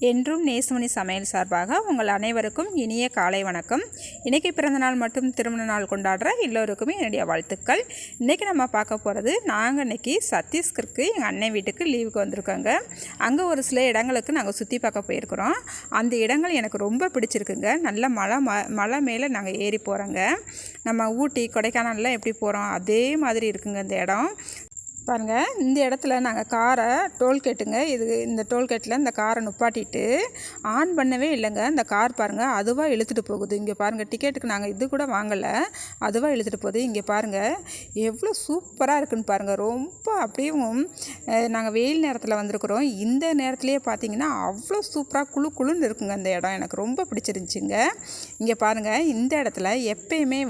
என்றும் நேசுமணி சமையல் சார்பாக உங்கள் அனைவருக்கும் இனிய காலை வணக்கம். இன்றைக்கி பிறந்தநாள் மற்றும் திருமண நாள் கொண்டாடுற எல்லோருக்குமே என்னுடைய வாழ்த்துக்கள். இன்றைக்கி நம்ம பார்க்க போகிறது நாங்கள் இன்றைக்கி சத்தீஸ்கருக்கு எங்கள் அண்ணன் வீட்டுக்கு லீவுக்கு வந்திருக்கோங்க. அங்கே ஒரு சில இடங்களுக்கு நாங்கள் சுற்றி பார்க்க போயிருக்கிறோம். அந்த இடங்கள் எனக்கு ரொம்ப பிடிச்சிருக்குங்க. நல்ல மலை ம மலை மேலே நாங்கள் ஏறி போகிறோங்க நம்ம ஊட்டி கொடைக்கானல்லாம் எப்படி போகிறோம் அதே மாதிரி இருக்குங்க இந்த இடம். பாருங்கள் இந்த இடத்துல நாங்கள் காரை டோல்கேட்டுங்க இது இந்த டோல்கேட்டில் இந்த காரை நுப்பாட்டிட்டு ஆன் பண்ணவே இல்லைங்க. இந்த கார் பாருங்கள் அதுவாக இழுத்துட்டு போகுது. இங்கே பாருங்கள் டிக்கெட்டுக்கு நாங்கள் இது கூட வாங்கலை. அதுவாக இழுத்துட்டு போகுது. இங்கே பாருங்கள் எவ்வளோ சூப்பராக இருக்குன்னு பாருங்கள் ரொம்ப அப்படியும் நாங்கள் வெயில் நேரத்தில் வந்திருக்கிறோம். இந்த நேரத்துலேயே பார்த்தீங்கன்னா அவ்வளோ சூப்பராக குழு குழுன்னு இருக்குங்க இந்த இடம். எனக்கு ரொம்ப பிடிச்சிருந்துச்சிங்க. இங்கே பாருங்கள் இந்த இடத்துல எப்பயுமே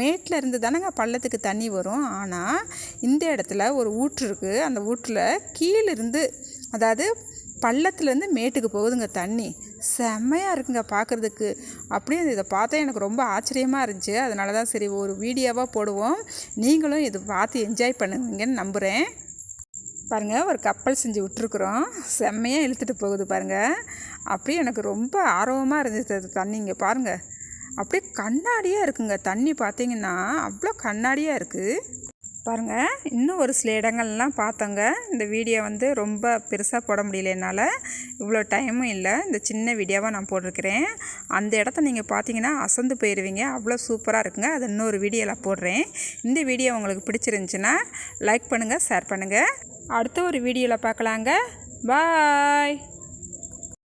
மேட்டில் இருந்து தானேங்க பள்ளத்துக்கு தண்ணி வரும். ஆனால் இந்த இடத்துல ஒரு ஊற்று இருக்குது அந்த ஊற்றில் கீழிருந்து அதாவது பள்ளத்துலேருந்து மேட்டுக்கு போகுதுங்க தண்ணி. செம்மையாக இருக்குங்க பார்க்குறதுக்கு அப்படியே இதை பார்த்தா எனக்கு ரொம்ப ஆச்சரியமாக இருந்துச்சு. அதனால தான் சரி ஒரு வீடியோவாக போடுவோம். நீங்களும் இது பார்த்து என்ஜாய் பண்ணுவீங்கன்னு நம்புகிறேன் பாருங்கள் ஒரு கப்பல் செஞ்சு விட்டுருக்குறோம். செம்மையாக இழுத்துட்டு போகுது பாருங்கள் அப்படியே எனக்கு ரொம்ப ஆர்வமாக இருந்துச்சு அது தண்ணி இங்கே பாருங்கள் அப்படியே கண்ணாடியாக இருக்குங்க தண்ணி பார்த்தீங்கன்னா அவ்வளோ கண்ணாடியாக இருக்குது பாருங்கள் இன்னும் ஒரு சில இடங்கள்லாம் பார்த்தோங்க. இந்த வீடியோ வந்து ரொம்ப பெருசாக போட முடியல என்னால். இவ்வளோ டைமும் இல்லை. இந்த சின்ன வீடியோவாக நான் போட்டிருக்கிறேன். அந்த இடத்த நீங்கள் பார்த்தீங்கன்னா அசந்து போயிடுவீங்க அவ்வளோ சூப்பராக இருக்குங்க. அது இன்னொரு வீடியோவில் போடுறேன். இந்த வீடியோ உங்களுக்கு பிடிச்சிருந்துச்சின்னா லைக் பண்ணுங்கள் ஷேர் பண்ணுங்கள் அடுத்த ஒரு வீடியோவில் பார்க்கலாங்க. பாய்!